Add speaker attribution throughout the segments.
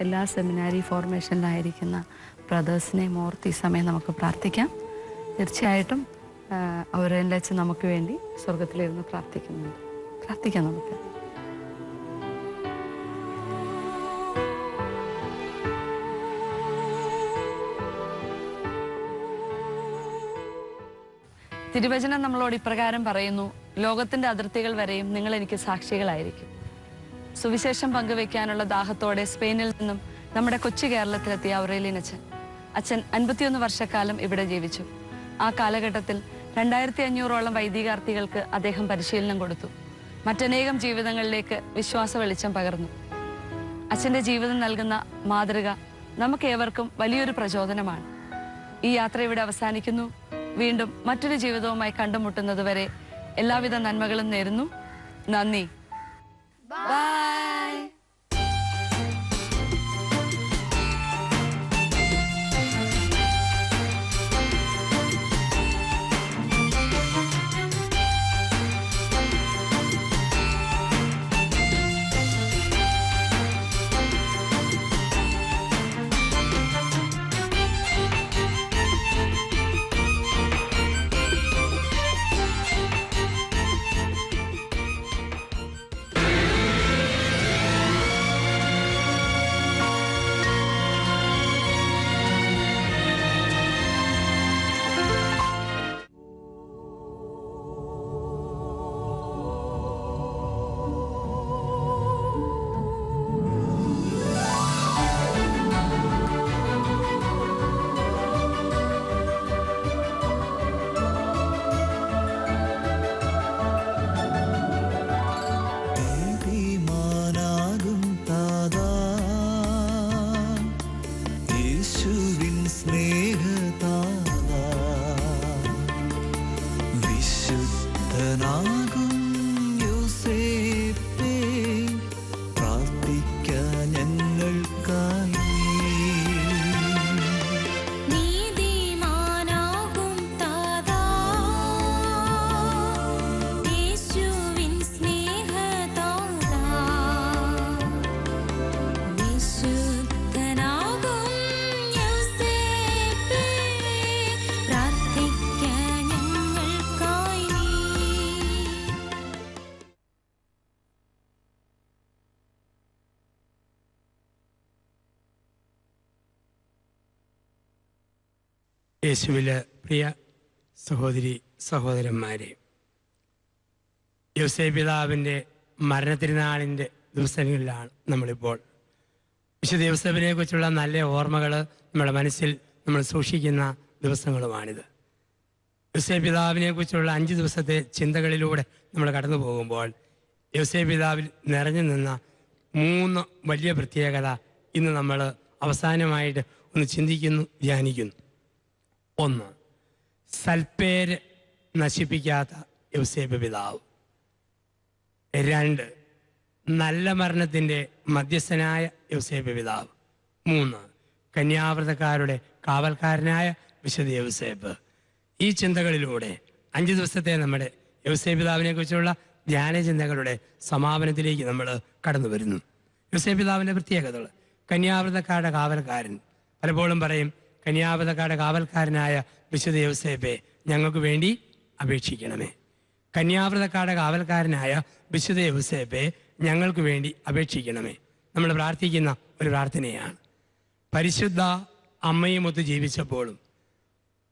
Speaker 1: എല്ലാ സെമിനാരി ഫോർമേഷനിലായിരിക്കുന്ന ബ്രദേഴ്സിനെയും ഓർത്ത് ഈ സമയം നമുക്ക് പ്രാർത്ഥിക്കാം. തീർച്ചയായിട്ടും അവരെല്ലാം വെച്ച് നമുക്ക് വേണ്ടി സ്വർഗത്തിലിരുന്ന് പ്രാർത്ഥിക്കുന്നുണ്ട്. പ്രാർത്ഥിക്കാം നമുക്ക്. തിരുവചനം നമ്മളോട് ഇപ്രകാരം പറയുന്നു ലോകത്തിന്റെ അതിർത്തികൾ വരെയും നിങ്ങൾ എനിക്ക് സാക്ഷികളായിരിക്കും. സുവിശേഷം പങ്കുവെക്കാനുള്ള ദാഹത്തോടെ സ്പെയിനിൽ നിന്നും നമ്മുടെ കൊച്ചു കേരളത്തിലെത്തിയ അവറേലിൻ അച്ഛൻ അച്ഛൻ അൻപത്തിയൊന്ന് വർഷക്കാലം ഇവിടെ ജീവിച്ചു. ആ കാലഘട്ടത്തിൽ രണ്ടായിരത്തി അഞ്ഞൂറോളം വൈദികാർത്ഥികൾക്ക് അദ്ദേഹം പരിശീലനം കൊടുത്തു. മറ്റനേകം ജീവിതങ്ങളിലേക്ക് വിശ്വാസ വെളിച്ചം പകർന്നു. അച്ഛന്റെ ജീവിതം നൽകുന്ന മാതൃക നമുക്കേവർക്കും വലിയൊരു പ്രചോദനമാണ്. ഈ യാത്ര ഇവിടെ അവസാനിക്കുന്നു. വീണ്ടും മറ്റൊരു ജീവിതവുമായി കണ്ടുമുട്ടുന്നതുവരെ എല്ലാവിധ നന്മകളും നേരുന്നു. നന്ദി. ബൈ
Speaker 2: യേശുവിലെ പ്രിയ സഹോദരി സഹോദരന്മാരെ യോസേ പിതാവിന്റെ മരണത്തിരുനാളിന്റെ ദിവസങ്ങളിലാണ് നമ്മളിപ്പോൾ. വിശുദ്ധ യോസേപ്പിനെ കുറിച്ചുള്ള നല്ല ഓർമ്മകൾ നമ്മുടെ മനസ്സിൽ നമ്മൾ സൂക്ഷിക്കുന്ന ദിവസങ്ങളുമാണിത്. യോസേ പിതാവിനെ കുറിച്ചുള്ള അഞ്ച് ദിവസത്തെ ചിന്തകളിലൂടെ നമ്മൾ കടന്നു പോകുമ്പോൾ യോസേ പിതാവിൽ നിറഞ്ഞു നിന്ന മൂന്ന് വലിയ പ്രത്യേകത ഇന്ന് നമ്മൾ അവസാനമായിട്ട് ഒന്ന് ചിന്തിക്കുന്നു ധ്യാനിക്കുന്നു. ഒന്ന് സൽപ്പേര് നശിപ്പിക്കാത്ത യൗസേബ് പിതാവ്. രണ്ട് നല്ല മരണത്തിന്റെ മധ്യസ്ഥനായ യൗസേബ് പിതാവ്. മൂന്ന് കന്യാവ്രതക്കാരുടെ കാവൽക്കാരനായ വിശുദ്ധ യൗസേബ് ഈ ചിന്തകളിലൂടെ അഞ്ച് ദിവസത്തെ നമ്മുടെ യൗസേബ് പിതാവിനെ കുറിച്ചുള്ള ധ്യാന ചിന്തകളുടെ സമാപനത്തിലേക്ക് നമ്മൾ കടന്നു വരുന്നു. യൗസേബ് പിതാവിന്റെ പ്രത്യേകതകൾ. കന്യാവ്രതക്കാരുടെ കാവൽക്കാരൻ പലപ്പോഴും പറയും കന്യാവ്രതക്കാരുടെ കാവൽക്കാരനായ വിശുദ്ധ യോസേബെ ഞങ്ങൾക്ക് വേണ്ടി അപേക്ഷിക്കണമേ. കന്യാവ്രതക്കാരുടെ കാവൽക്കാരനായ വിശുദ്ധ യോസേബെ ഞങ്ങൾക്ക് വേണ്ടി അപേക്ഷിക്കണമേ. നമ്മൾ പ്രാർത്ഥിക്കുന്ന ഒരു പ്രാർത്ഥനയാണ്. പരിശുദ്ധ അമ്മയും അമ്മയുമൊത്ത് ജീവിച്ചപ്പോഴും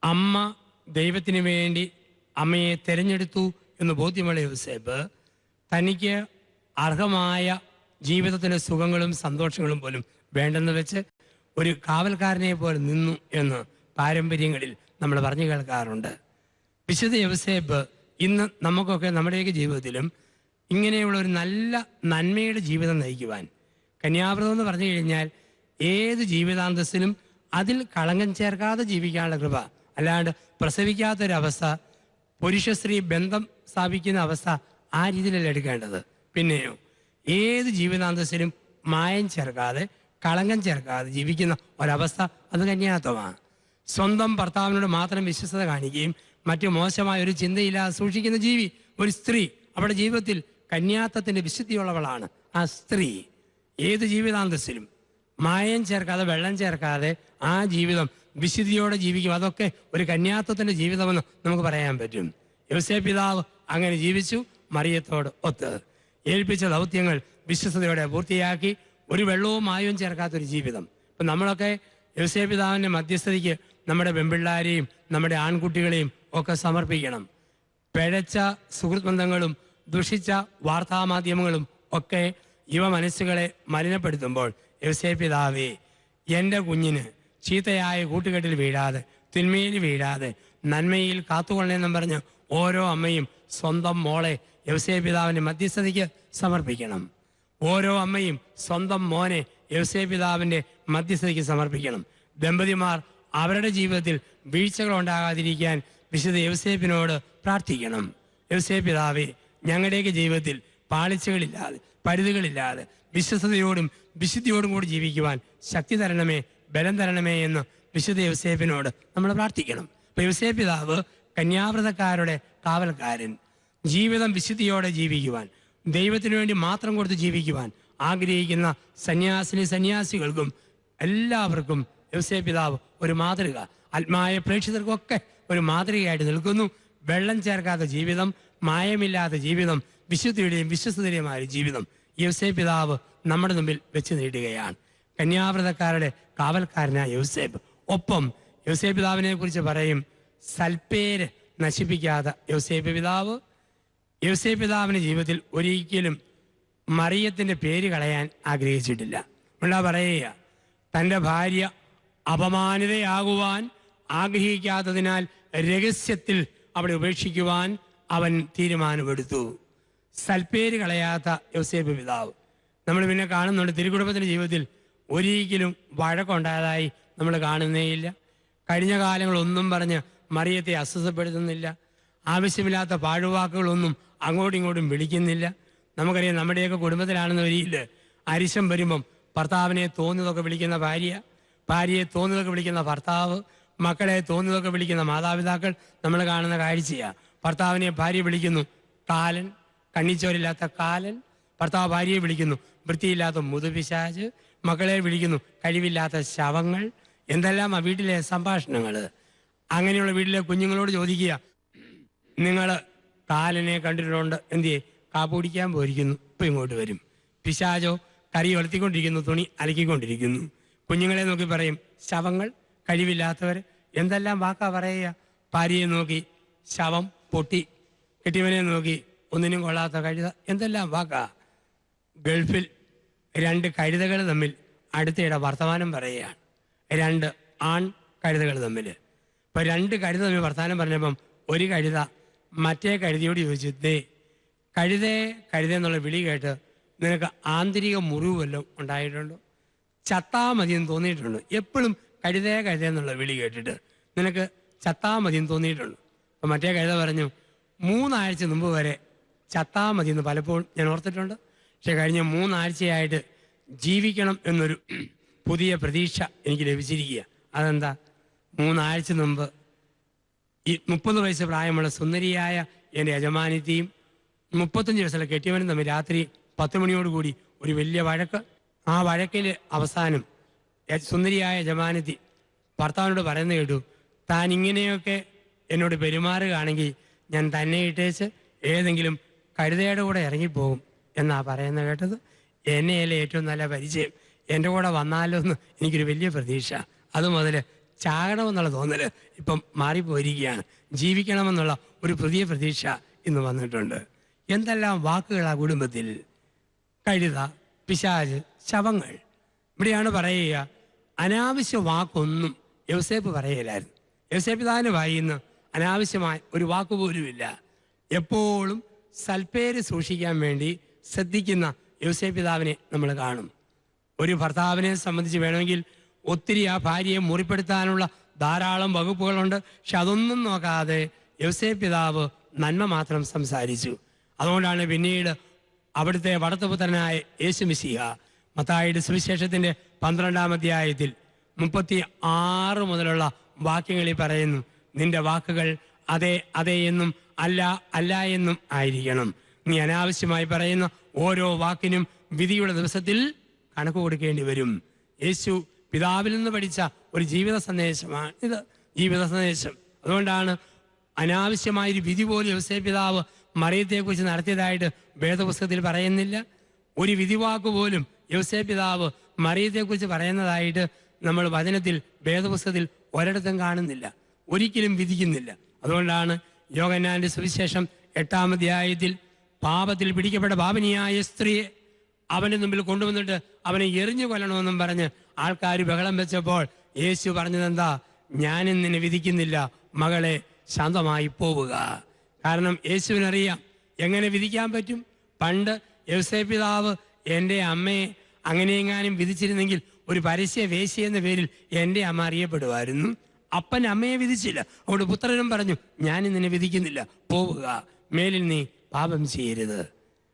Speaker 2: അമ്മ ദൈവത്തിന് വേണ്ടി അമ്മയെ തിരഞ്ഞെടുത്തു എന്ന് ബോധ്യമുള്ള യൂസേബ് തനിക്ക് അർഹമായ ജീവിതത്തിലെ സുഖങ്ങളും സന്തോഷങ്ങളും പോലും വേണ്ടെന്ന് വെച്ച് ഒരു കാവൽക്കാരനെ പോലെ നിന്നു എന്ന് പാരമ്പര്യങ്ങളിൽ നമ്മൾ പറഞ്ഞു കേൾക്കാറുണ്ട്. വിശുദ്ധ യവസേബ് ഇന്ന് നമുക്കൊക്കെ നമ്മുടെയൊക്കെ ജീവിതത്തിലും ഇങ്ങനെയുള്ള ഒരു നല്ല നന്മയുടെ ജീവിതം നയിക്കുവാൻ കന്യാവ്രതം എന്ന് പറഞ്ഞു കഴിഞ്ഞാൽ ഏത് ജീവിതാന്തസ്സിലും അതിൽ കളങ്കം ചേർക്കാതെ ജീവിക്കാനുള്ള കൃപ അല്ലാണ്ട് പ്രസവിക്കാത്തൊരവസ്ഥ പുരുഷ സ്ത്രീ ബന്ധം സ്ഥാപിക്കുന്ന അവസ്ഥ ആ രീതിയിലല്ല എടുക്കേണ്ടത്. പിന്നെയോ ഏത് ജീവിതാന്തസ്സിലും മായം ചേർക്കാതെ കളങ്കം ചേർക്കാതെ ജീവിക്കുന്ന ഒരവസ്ഥ അത് കന്യാത്വമാണ് സ്വന്തം ഭർത്താവിനോട് മാത്രം വിശ്വസത കാണിക്കുകയും മറ്റു മോശമായ ഒരു ചിന്തയില്ലാതെ സൂക്ഷിക്കുന്ന ജീവി ഒരു സ്ത്രീ അവളുടെ ജീവിതത്തിൽ കന്യാത്വത്തിന്റെ വിശുദ്ധിയുള്ളവളാണ്. ആ സ്ത്രീ ഏത് ജീവിതാന്തസ്സിലും മായം ചേർക്കാതെ വെള്ളം ചേർക്കാതെ ആ ജീവിതം വിശുദ്ധിയോടെ ജീവിക്കും. അതൊക്കെ ഒരു കന്യാത്വത്തിന്റെ ജീവിതമെന്ന് നമുക്ക് പറയാൻ പറ്റും. യോസേ പിതാവ് അങ്ങനെ ജീവിച്ചു. മറിയത്തോട് ഒത്ത് ഏൽപ്പിച്ച ദൗത്യങ്ങൾ വിശ്വസതയോടെ പൂർത്തിയാക്കി. ഒരു വെള്ളവും മായവും ചേർക്കാത്തൊരു ജീവിതം. ഇപ്പം നമ്മളൊക്കെ യോസേ പിതാവിന്റെ മധ്യസ്ഥതയ്ക്ക് നമ്മുടെ പെമ്പിള്ളാരെയും നമ്മുടെ ആൺകുട്ടികളെയും ഒക്കെ സമർപ്പിക്കണം. പിഴച്ച സുഹൃത് ബന്ധങ്ങളും ദുഷിച്ച വാർത്താമാധ്യമങ്ങളും ഒക്കെ യുവ മനസ്സുകളെ മലിനപ്പെടുത്തുമ്പോൾ യോസേ പിതാവേ എന്റെ കുഞ്ഞിന് ചീത്തയായ കൂട്ടുകെട്ടിൽ വീഴാതെ തിന്മയിൽ വീഴാതെ നന്മയിൽ കാത്തുകൊള്ളണമെന്നും പറഞ്ഞ് ഓരോ അമ്മയും സ്വന്തം മോളെ യവസേ പിതാവിന്റെ മധ്യസ്ഥതയ്ക്ക് സമർപ്പിക്കണം. ഓരോ അമ്മയും സ്വന്തം മോനെ യവസേ പിതാവിന്റെ മധ്യസ്ഥതയ്ക്ക് സമർപ്പിക്കണം. ദമ്പതിമാർ അവരുടെ ജീവിതത്തിൽ വീഴ്ചകൾ ഉണ്ടാകാതിരിക്കാൻ വിശുദ്ധ യവസേപ്പിനോട് പ്രാർത്ഥിക്കണം. യവസേ പിതാവേ ഞങ്ങളുടെയൊക്കെ ജീവിതത്തിൽ പാളിച്ചകളില്ലാതെ പരിധികളില്ലാതെ വിശ്വസതയോടും വിശുദ്ധിയോടും കൂടി ജീവിക്കുവാൻ ശക്തി തരണമേ ബലം തരണമേ എന്ന് വിശുദ്ധ യവസേപ്പിനോട് നമ്മൾ പ്രാർത്ഥിക്കണം. യവസേ പിതാവ് കന്യാവ്രതക്കാരുടെ കാവൽക്കാരൻ. ജീവിതം വിശുദ്ധിയോടെ ജീവിക്കുവാൻ ദൈവത്തിനു വേണ്ടി മാത്രം കൊടുത്ത് ജീവിക്കുവാൻ ആഗ്രഹിക്കുന്ന സന്യാസിനി സന്യാസികൾക്കും എല്ലാവർക്കും യവസേ പിതാവ് ഒരു മാതൃക. ആത്മായ പ്രേക്ഷിതർക്കൊക്കെ ഒരു മാതൃകയായിട്ട് നിൽക്കുന്നു. വെള്ളം ചേർക്കാത്ത ജീവിതം മായമില്ലാത്ത ജീവിതം വിശുദ്ധിയുടെയും വിശ്വസ്തയുടെയുമായ ജീവിതം യവസേ പിതാവ് നമ്മുടെ മുമ്പിൽ വെച്ച് നീട്ടുകയാണ് കന്യാവ്രതക്കാരുടെ കാവൽക്കാരനായ യൗസേബ് ഒപ്പം യൗസേബ് പിതാവിനെ കുറിച്ച് പറയും സൽപ്പേര് നശിപ്പിക്കാത്ത യൗസേബ് പിതാവ് യൗസേബ് പിതാവിന്റെ ജീവിതത്തിൽ ഒരിക്കലും മറിയത്തിന്റെ പേര് കളയാൻ ആഗ്രഹിച്ചിട്ടില്ല. ഉള്ള പറയുക തന്റെ ഭാര്യ അപമാനിതയാകുവാൻ ആഗ്രഹിക്കാത്തതിനാൽ രഹസ്യത്തിൽ അവിടെ ഉപേക്ഷിക്കുവാൻ അവൻ തീരുമാനമെടുത്തു. സൽപ്പേര് കളയാത്ത യോസേപ്പ് പിതാവ് നമ്മൾ പിന്നെ കാണുന്നുണ്ട് തിരുകുടുംബത്തിന്റെ ജീവിതത്തിൽ ഒരിക്കലും വഴക്കുണ്ടായതായി നമ്മൾ കാണുന്നേയില്ല. കഴിഞ്ഞ കാലങ്ങളൊന്നും പറഞ്ഞ് മറിയത്തെ അസ്വസ്ഥപ്പെടുത്തുന്നില്ല. ആവശ്യമില്ലാത്ത പാഴുവാക്കുകളൊന്നും അങ്ങോട്ടും ഇങ്ങോട്ടും വിളിക്കുന്നില്ല. നമുക്കറിയാം നമ്മുടെയൊക്കെ കുടുംബത്തിലാണെന്ന് വരിയില്ല അരിശം വരുമ്പം ഭർത്താവിനെ തോന്നിയതൊക്കെ വിളിക്കുന്ന ഭാര്യ ഭാര്യയെ തോന്നിയതൊക്കെ വിളിക്കുന്ന ഭർത്താവ് മക്കളെ തോന്നിയതൊക്കെ വിളിക്കുന്ന മാതാപിതാക്കൾ നമ്മൾ കാണുന്ന കാഴ്ചയാണ് ഭർത്താവിനെ ഭാര്യ വിളിക്കുന്നു കാലൻ കണ്ണിച്ചോരില്ലാത്ത കാലൻ. ഭർത്താവ് ഭാര്യയെ വിളിക്കുന്നു വൃത്തിയില്ലാത്ത മുതുപിശാജ് മക്കളെ വിളിക്കുന്നു കഴിവില്ലാത്ത ശവങ്ങൾ. എന്തെല്ലാം ആ വീട്ടിലെ സംഭാഷണങ്ങൾ അങ്ങനെയുള്ള വീട്ടിലെ കുഞ്ഞുങ്ങളോട് ചോദിക്കുക നിങ്ങൾ കാലിനെ കണ്ടിട്ടുണ്ട് എന്തിയെ കാപ്പ് കുടിക്കാൻ പോയിരിക്കുന്നു. ഇപ്പൊ ഇങ്ങോട്ട് വരും. പിശാചോ കരി വളർത്തിക്കൊണ്ടിരിക്കുന്നു തുണി അലക്കിക്കൊണ്ടിരിക്കുന്നു. കുഞ്ഞുങ്ങളെ നോക്കി പറയും ശവങ്ങൾ കഴിവില്ലാത്തവർ എന്തെല്ലാം വാക്കാ പറയുക? ഭാര്യയെ നോക്കി ശവം പൊട്ടി. കെട്ടിയവനെ നോക്കി ഒന്നിനും കൊള്ളാത്ത കഴുത. എന്തെല്ലാം വാക്കാ? ഗൾഫിൽ രണ്ട് കഴുതകൾ തമ്മിൽ അടുത്തിടെ വർത്തമാനം പറയുകയാണ്. രണ്ട് ആൺ കഴുതകൾ തമ്മിൽ ഇപ്പൊ രണ്ട് കഴുത തമ്മിൽ വർത്തമാനം പറഞ്ഞപ്പം ഒരു കഴുത മറ്റേ കഴുതയോട് ചോദിച്ചു ദേ കഴുതേ കഴുത എന്നുള്ള വിളി കേട്ട് നിനക്ക് ആന്തരിക മുറിവ് വല്ലതും ഉണ്ടായിട്ടുണ്ടോ? ചത്താ മതിയെന്ന് തോന്നിയിട്ടുണ്ടോ. എപ്പോഴും കഴുതേ കഴുത എന്നുള്ള വിളി കേട്ടിട്ട് നിനക്ക് ചത്താ മതിയെന്ന് തോന്നിയിട്ടുണ്ടോ. അപ്പൊ മറ്റേ കഴുത പറഞ്ഞു മൂന്നാഴ്ച മുമ്പ് വരെ ചത്താ മതിയെന്ന് പലപ്പോഴും ഞാൻ ഓർത്തിട്ടുണ്ട്. പക്ഷെ കഴിഞ്ഞ മൂന്നാഴ്ചയായിട്ട് ജീവിക്കണം എന്നൊരു പുതിയ പ്രതീക്ഷ എനിക്ക് ലഭിച്ചിരിക്കുക അതെന്താ? മൂന്നാഴ്ച മുമ്പ് ഈ മുപ്പത് വയസ്സ് പ്രായമുള്ള സുന്ദരിയായ എന്റെ യജമാനിത്തെയും മുപ്പത്തഞ്ച് വയസ്സുള്ള കെട്ടിയവനും തമ്മിൽ രാത്രി പത്ത് മണിയോടുകൂടി ഒരു വലിയ വഴക്ക്. ആ വഴക്കിൽ അവസാനം സുന്ദരിയായ യജമാനത്തി ഭർത്താവിനോട് പറയുന്നത് കേട്ടു താൻ ഇങ്ങനെയൊക്കെ എന്നോട് പെരുമാറുകയാണെങ്കിൽ ഞാൻ തന്നെ ഇട്ടേച്ച് ഏതെങ്കിലും കഴുതയുടെ കൂടെ ഇറങ്ങിപ്പോകും. എന്നാ പറയുന്നത് കേട്ടത്. എന്നെയല്ലേ ഏറ്റവും നല്ല പരിചയം. എന്റെ കൂടെ വന്നാലോ എന്ന് എനിക്കൊരു വലിയ പ്രതീക്ഷ. അത് മുതൽ ചാകണമെന്നുള്ള തോന്നൽ ഇപ്പം മാറിപ്പോയിരിക്കുകയാണ്. ജീവിക്കണമെന്നുള്ള ഒരു പുതിയ പ്രതീക്ഷ ഇന്ന് വന്നിട്ടുണ്ട്. എന്തെല്ലാം വാക്കുകളാ കുടുംബത്തിൽ? കഴുത പിശാജ് ശവങ്ങൾ. ഇവിടെയാണ് പറയുക അനാവശ്യ വാക്കൊന്നും യവസേപ്പ് പറയലായിരുന്നു. യവസേപ്പ് താൻ വായിന്ന് അനാവശ്യമായ ഒരു വാക്ക് പോലുമില്ല എപ്പോഴും സൽപ്പേര് സൂക്ഷിക്കാൻ വേണ്ടി ശ്രദ്ധിക്കുന്ന യവസേപ്പ് പിതാവിനെ നമ്മൾ കാണും. ഒരു ഭർത്താവിനെ സംബന്ധിച്ച് വേണമെങ്കിൽ ഒത്തിരി ആ ഭാര്യയെ മുറിപ്പെടുത്താനുള്ള ധാരാളം വകുപ്പുകളുണ്ട്. പക്ഷെ അതൊന്നും നോക്കാതെ യവസേ പിതാവ് നന്മ മാത്രം സംസാരിച്ചു. അതുകൊണ്ടാണ് പിന്നീട് അവിടുത്തെ വടത്തുപുത്രനായ യേശു മിസിഹ മത്തായിയുടെ സുവിശേഷത്തിന്റെ പന്ത്രണ്ടാം അധ്യായത്തിൽ മുപ്പത്തി ആറ് മുതലുള്ള വാക്യങ്ങളിൽ പറയുന്നു നിന്റെ വാക്കുകൾ അതെ അതെ എന്നും അല്ല അല്ല എന്നും ആയിരിക്കണം. നീ അനാവശ്യമായി പറയുന്ന ഓരോ വാക്കിനും വിധിയുടെ ദിവസത്തിൽ കണക്ക് കൊടുക്കേണ്ടി വരും. യേശു പിതാവിൽ നിന്ന് പഠിച്ച ഒരു ജീവിത സന്ദേശമാണ് ഇത്. ജീവിത സന്ദേശം. അതുകൊണ്ടാണ് അനാവശ്യമായൊരു വിധി പോലും യോസേ പിതാവ് മറിയത്തെക്കുറിച്ച് നടത്തിയതായിട്ട് വേദപുസ്തകത്തിൽ പറയുന്നില്ല. ഒരു വിധിവാക്ക് പോലും യോസേ പിതാവ് മറിയത്തെക്കുറിച്ച് പറയുന്നതായിട്ട് നമ്മൾ വചനത്തിൽ വേദപുസ്തകത്തിൽ ഒരിടത്തും കാണുന്നില്ല. ഒരിക്കലും വിധിക്കുന്നില്ല. അതുകൊണ്ടാണ് യോഗന്നാന്റെ സുവിശേഷം എട്ടാം അധ്യായത്തിൽ പാപത്തിൽ പിടിക്കപ്പെട്ട പാപനിയായ സ്ത്രീയെ അവന്റെ മുമ്പിൽ കൊണ്ടുവന്നിട്ട് അവനെ എറിഞ്ഞു കൊല്ലണമെന്നും പറഞ്ഞ് ആൾക്കാർ ബഹളം വെച്ചപ്പോൾ യേശു പറഞ്ഞതെന്താ? ഞാൻ നിന്നെ വിധിക്കുന്നില്ല. മകളെ ശാന്തമായി പോവുക. കാരണം യേശുവിനറിയാം എങ്ങനെ വിധിക്കാൻ പറ്റും. പണ്ട് യവസേ പിതാവ് എന്റെ അമ്മയെ അങ്ങനെയെങ്ങാനും വിധിച്ചിരുന്നെങ്കിൽ ഒരു പരസ്യ വേശി എന്ന പേരിൽ എന്റെ അമ്മ അറിയപ്പെടുമായിരുന്നു. അപ്പൻ അമ്മയെ വിധിച്ചില്ല. അവിടെ പുത്രനും പറഞ്ഞു ഞാൻ നിന്നെ വിധിക്കുന്നില്ല. പോവുക. മേലിൽ നീ പാപം ചെയ്യരുത്.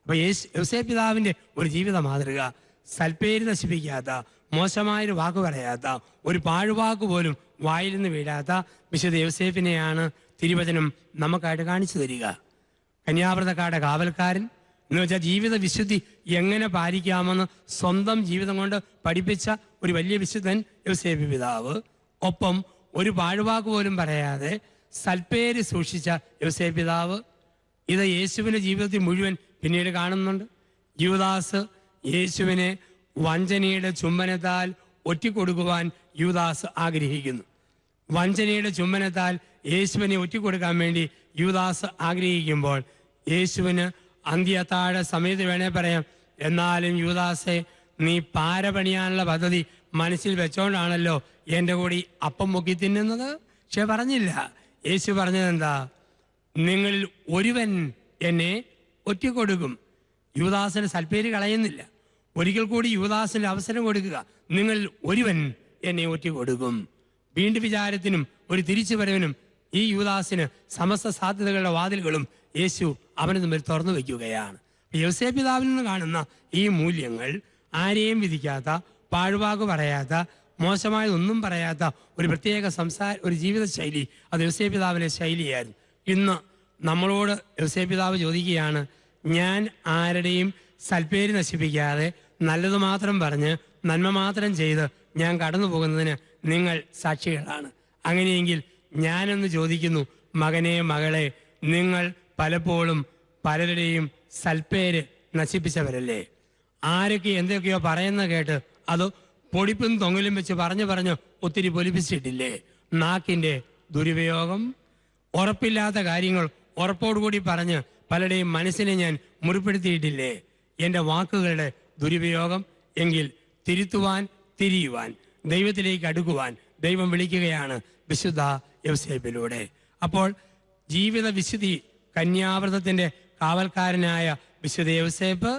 Speaker 2: അപ്പൊ യേശു യോസേ പിതാവിന്റെ ഒരു ജീവിത മാതൃക സൽപ്പേര് നശിപ്പിക്കാത്ത മോശമായൊരു വാക്ക് പറയാത്ത ഒരു പാഴ്വാക്ക് പോലും വായിൽ നിന്ന് വീഴാത്ത വിശുദ്ധ യോസേഫിനെയാണ് തിരുവചനം നമുക്കായിട്ട് കാണിച്ചു തരിക. കന്യാവ്രതക്കാരുടെ കാവൽക്കാരൻ എന്ന് വെച്ചാൽ ജീവിത വിശുദ്ധി എങ്ങനെ പാലിക്കാമെന്ന് സ്വന്തം ജീവിതം കൊണ്ട് പഠിപ്പിച്ച ഒരു വലിയ വിശുദ്ധൻ യോസേഫ് പിതാവ്. ഒപ്പം ഒരു പാഴ്വാക്ക് പോലും പറയാതെ സൽപ്പേര് സൂക്ഷിച്ച യോസേഫ് പിതാവ്. ഇത് യേശുവിന്റെ ജീവിതത്തിൽ മുഴുവൻ പിന്നീട് കാണുന്നുണ്ട്. യുവദാസ് യേശുവിനെ വഞ്ചനയുടെ ചുംബനത്താൽ ഒറ്റിക്കൊടുക്കുവാൻ യുവദാസ് ആഗ്രഹിക്കുന്നു. വഞ്ചനയുടെ ചുംബനത്താൽ യേശുവിനെ ഒറ്റിക്കൊടുക്കാൻ വേണ്ടി യുവദാസ് ആഗ്രഹിക്കുമ്പോൾ യേശുവിന് അന്ത്യത്താഴ സമയത്ത് വേണേ പറയാം എന്നാലും യുവദാസെ നീ പാര പണിയാനുള്ള പദ്ധതി മനസ്സിൽ വെച്ചോണ്ടാണല്ലോ എന്റെ കൂടി അപ്പം മുക്കി തിന്നുന്നത്? പക്ഷെ പറഞ്ഞില്ല. യേശു പറഞ്ഞത് എന്താ? നിങ്ങളിൽ ഒരുവൻ എന്നെ ഒറ്റിക്കൊടുക്കും. യുവദാസിന് സൽപ്പേര് കളയുന്നില്ല. ഒരിക്കൽ കൂടി യുവദാസിന് അവസരം കൊടുക്കുക. നിങ്ങൾ ഒരുവൻ എന്നെ കൊടുക്കും വീണ്ടും വിചാരത്തിനും ഒരു തിരിച്ചു വരവിനും ഈ യുവദാസിന് സമസ്ത സാധ്യതകളുടെ വാതിലുകളും യേശു അവന് തമ്മിൽ തുറന്നു വയ്ക്കുകയാണ്. യോസേ പിതാവിൽ നിന്ന് കാണുന്ന ഈ മൂല്യങ്ങൾ ആരെയും വിധിക്കാത്ത പാഴ്വാക്ക് പറയാത്ത മോശമായതൊന്നും പറയാത്ത ഒരു പ്രത്യേക സംസാര ഒരു ജീവിത ശൈലി അത് യോസേ പിതാവിലെ ശൈലിയായിരുന്നു. ഇന്ന് നമ്മളോട് യോസേ പിതാവ് ചോദിക്കുകയാണ് ഞാൻ ആരുടെയും സൽപ്പേര് നശിപ്പിക്കാതെ നല്ലത് മാത്രം പറഞ്ഞ് നന്മ മാത്രം ചെയ്ത് ഞാൻ കടന്നു പോകുന്നതിന് നിങ്ങൾ സാക്ഷികളാണ്. അങ്ങനെയെങ്കിൽ ഞാനൊന്ന് ചോദിക്കുന്നു മകനെ മകളെ നിങ്ങൾ പലപ്പോഴും പലരുടെയും സൽപ്പേര് നശിപ്പിച്ചവരല്ലേ? ആരൊക്കെ എന്തൊക്കെയോ പറയുന്ന കേട്ട് അത് പൊടിപ്പും തൊങ്ങലും വെച്ച് പറഞ്ഞു പറഞ്ഞു ഒത്തിരി പൊലിപ്പിച്ചിട്ടില്ലേ? നാക്കിന്റെ ദുരുപയോഗം? ഉറപ്പില്ലാത്ത കാര്യങ്ങൾ ഉറപ്പോടുകൂടി പറഞ്ഞ് പലരുടെയും മനസ്സിനെ ഞാൻ മുറിപ്പെടുത്തിയിട്ടില്ലേ? എന്റെ വാക്കുകളുടെ ദുരുപയോഗം എങ്കിൽ തിരുത്തുവാൻ തിരിയുവാൻ ദൈവത്തിലേക്ക് അടുക്കുവാൻ ദൈവം വിളിക്കുകയാണ് വിശുദ്ധ യവസേബിലൂടെ അപ്പോൾ ജീവിത വിശുദ്ധി കന്യാവ്രതത്തിന്റെ കാവൽക്കാരനായ വിശുദ്ധ യവസേപ്പ്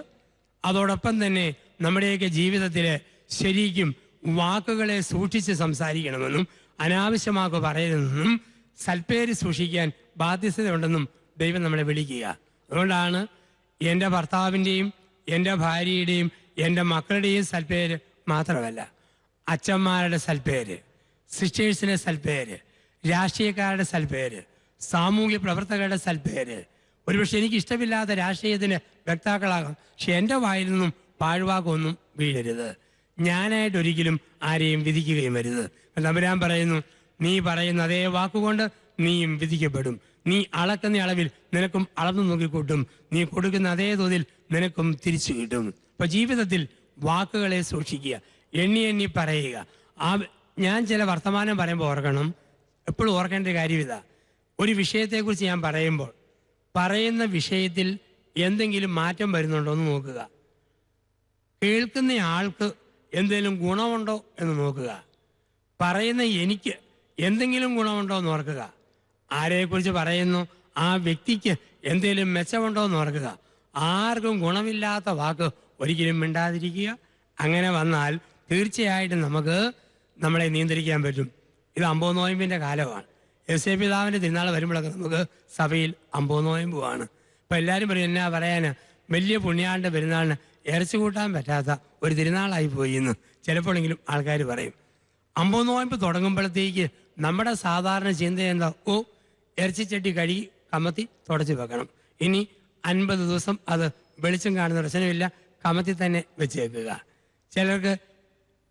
Speaker 2: അതോടൊപ്പം തന്നെ നമ്മുടെയൊക്കെ ജീവിതത്തിലെ ശരിക്കും വാക്കുകളെ സൂക്ഷിച്ച് സംസാരിക്കണമെന്നും അനാവശ്യമാക്ക് പറയരുതെന്നും സൽപ്പേര് സൂക്ഷിക്കാൻ ബാധ്യസ്ഥതയുണ്ടെന്നും ദൈവം നമ്മളെ വിളിക്കുക. അതുകൊണ്ടാണ് എന്റെ ഭർത്താവിന്റെയും എന്റെ ഭാര്യയുടെയും എന്റെ മക്കളുടെയും സൽപ്പേര് മാത്രമല്ല അച്ഛന്മാരുടെ സൽപ്പേര് സിസ്റ്റേഴ്സിന്റെ സൽപ്പേര് രാഷ്ട്രീയക്കാരുടെ സൽപ്പേര് സാമൂഹ്യ പ്രവർത്തകരുടെ സൽപ്പേര്. ഒരുപക്ഷെ എനിക്ക് ഇഷ്ടമില്ലാത്ത രാഷ്ട്രീയത്തിന് വ്യക്താക്കളാകാം പക്ഷെ എന്റെ വായിൽ നിന്നും പാഴ്വാക്കൊന്നും വീഴരുത്. ഞാനായിട്ട് ഒരിക്കലും ആരെയും വിധിക്കുകയും വരുത് തമ്പുരാൻ പറയുന്നു നീ പറയുന്ന അതേ വാക്കുകൊണ്ട് നീയും വിധിക്കപ്പെടും. നീ അളക്കുന്ന അളവിൽ നിനക്കും അളന്നു നോക്കിക്കൂട്ടും. നീ കൊടുക്കുന്ന അതേ തോതിൽ നിനക്കും തിരിച്ചു കിട്ടും. അപ്പൊ ജീവിതത്തിൽ വാക്കുകളെ സൂക്ഷിക്കുക. എണ്ണി എണ്ണി പറയുക. ആ ഞാൻ ചില വർത്തമാനം പറയുമ്പോൾ ഓർക്കണം. എപ്പോഴും ഓർക്കേണ്ട കാര്യം ഇതാ. ഒരു വിഷയത്തെക്കുറിച്ച് ഞാൻ പറയുമ്പോൾ പറയുന്ന വിഷയത്തിൽ എന്തെങ്കിലും മാറ്റം വരുന്നുണ്ടോ എന്ന് നോക്കുക. കേൾക്കുന്ന ആൾക്ക് എന്തെങ്കിലും ഗുണമുണ്ടോ എന്ന് നോക്കുക. പറയുന്ന എനിക്ക് എന്തെങ്കിലും ഗുണമുണ്ടോ എന്ന് ഓർക്കുക. ആരെക്കുറിച്ച് പറയുന്നു? ആ വ്യക്തിക്ക് എന്തെങ്കിലും മെച്ചമുണ്ടോ എന്ന് ഓർക്കുക. ആർക്കും ഗുണമില്ലാത്ത വാക്ക് ഒരിക്കലും മിണ്ടാതിരിക്കുക. അങ്ങനെ വന്നാൽ തീർച്ചയായിട്ടും നമുക്ക് നമ്മളെ നിയന്ത്രിക്കാൻ പറ്റും. ഇത് അമ്പോ നോയമ്പിന്റെ കാലമാണ്. എസ് എ പിതാവിന്റെ തിരുനാൾ വരുമ്പോഴൊക്കെ നമുക്ക് സഭയിൽ അമ്പോ നോയമ്പുമാണ് ഇപ്പം എല്ലാവരും പറയും എന്നാ പറയാന്? വലിയ പുണ്യാളിന്റെ പെരുന്നാളിന് ഇറച്ചി കൂട്ടാൻ പറ്റാത്ത ഒരു തിരുനാളായി പോയി എന്ന് ചിലപ്പോഴെങ്കിലും ആൾക്കാർ പറയും. അമ്പോ നോയമ്പ് തുടങ്ങുമ്പോഴത്തേക്ക് നമ്മുടെ സാധാരണ ചിന്ത എന്താ ഓ ഇറച്ചിച്ചട്ടി കഴുകി കമത്തി തുടച്ചു വെക്കണം. ഇനി അൻപത് ദിവസം അത് വെളിച്ചം കാണുന്ന പ്രശ്നമില്ല കമത്തി തന്നെ വെച്ചേക്കുക. ചിലർക്ക്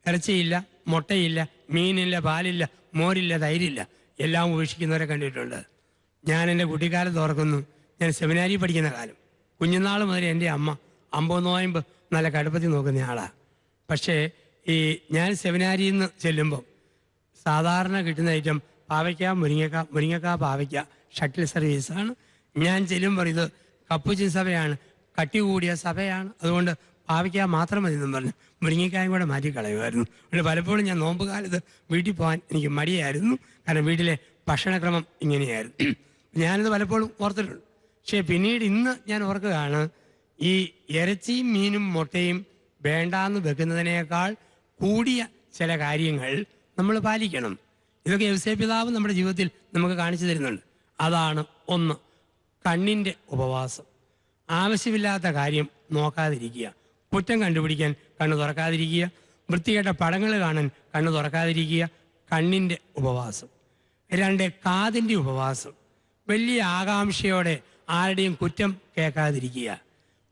Speaker 2: ഇറച്ചിയില്ല മുട്ടയില്ല മീനില്ല പാലില്ല മോരില്ല തൈരില്ല എല്ലാം ഉപേക്ഷിക്കുന്നവരെ കണ്ടിട്ടുണ്ട്. ഞാൻ എന്റെ കുട്ടിക്കാലത്ത് ഓർക്കുന്നു ഞാൻ സെമിനാരി പഠിക്കുന്ന കാലം. കുഞ്ഞുനാൾ മുതൽ എന്റെ അമ്മ അമ്പത് നോയമ്പ് നല്ല കടുപ്പത്തിൽ നോക്കുന്ന ആളാണ് പക്ഷേ ഈ ഞാൻ സെമിനാരിയിൽ നിന്ന് ചെല്ലുമ്പോൾ സാധാരണ കിട്ടുന്ന ഐറ്റം പാവയ്ക്ക മുരിങ്ങക്ക മുരിങ്ങക്ക പാവയ്ക്ക. ഷട്ടിൽ സർവീസാണ് ഞാൻ ചെല്ലുമ്പോൾ ഇത് കപ്പുച്ചിൻ സഭയാണ്. കട്ടി കൂടിയ സഭയാണ്. അതുകൊണ്ട് പാവയ്ക്ക മാത്രം മതി എന്നും പറഞ്ഞു മുരിങ്ങക്കായും കൂടെ മാറ്റി കളയുമായിരുന്നു. അതുകൊണ്ട് പലപ്പോഴും ഞാൻ നോമ്പ് കാലത്ത് വീട്ടിൽ പോകാൻ എനിക്ക് മടിയായിരുന്നു. കാരണം വീട്ടിലെ ഭക്ഷണക്രമം ഇങ്ങനെയായിരുന്നു. ഞാനിത് പലപ്പോഴും ഓർത്തിട്ടുണ്ട്. പക്ഷേ പിന്നീട് ഇന്ന് ഞാൻ ഓർക്കുകയാണ് ഈ ഇറച്ചിയും മീനും മുട്ടയും വേണ്ടാന്ന് വെക്കുന്നതിനേക്കാൾ കൂടിയ ചില കാര്യങ്ങൾ നമ്മൾ പാലിക്കണം. ഇതൊക്കെ യവസേ പിതാവ് നമ്മുടെ ജീവിതത്തിൽ നമുക്ക് കാണിച്ചു തരുന്നുണ്ട്. അതാണ് ഒന്ന് കണ്ണിന്റെ ഉപവാസം. ആവശ്യമില്ലാത്ത കാര്യം നോക്കാതിരിക്കുക. കുറ്റം കണ്ടുപിടിക്കാൻ കണ്ണ് തുറക്കാതിരിക്കുക. വൃത്തികെട്ട പടങ്ങൾ കാണാൻ കണ്ണ് തുറക്കാതിരിക്കുക. കണ്ണിന്റെ ഉപവാസം. രണ്ട് കാതിന്റെ ഉപവാസം. വലിയ ആകാംക്ഷയോടെ ആരുടെയും കുറ്റം കേൾക്കാതിരിക്കുക.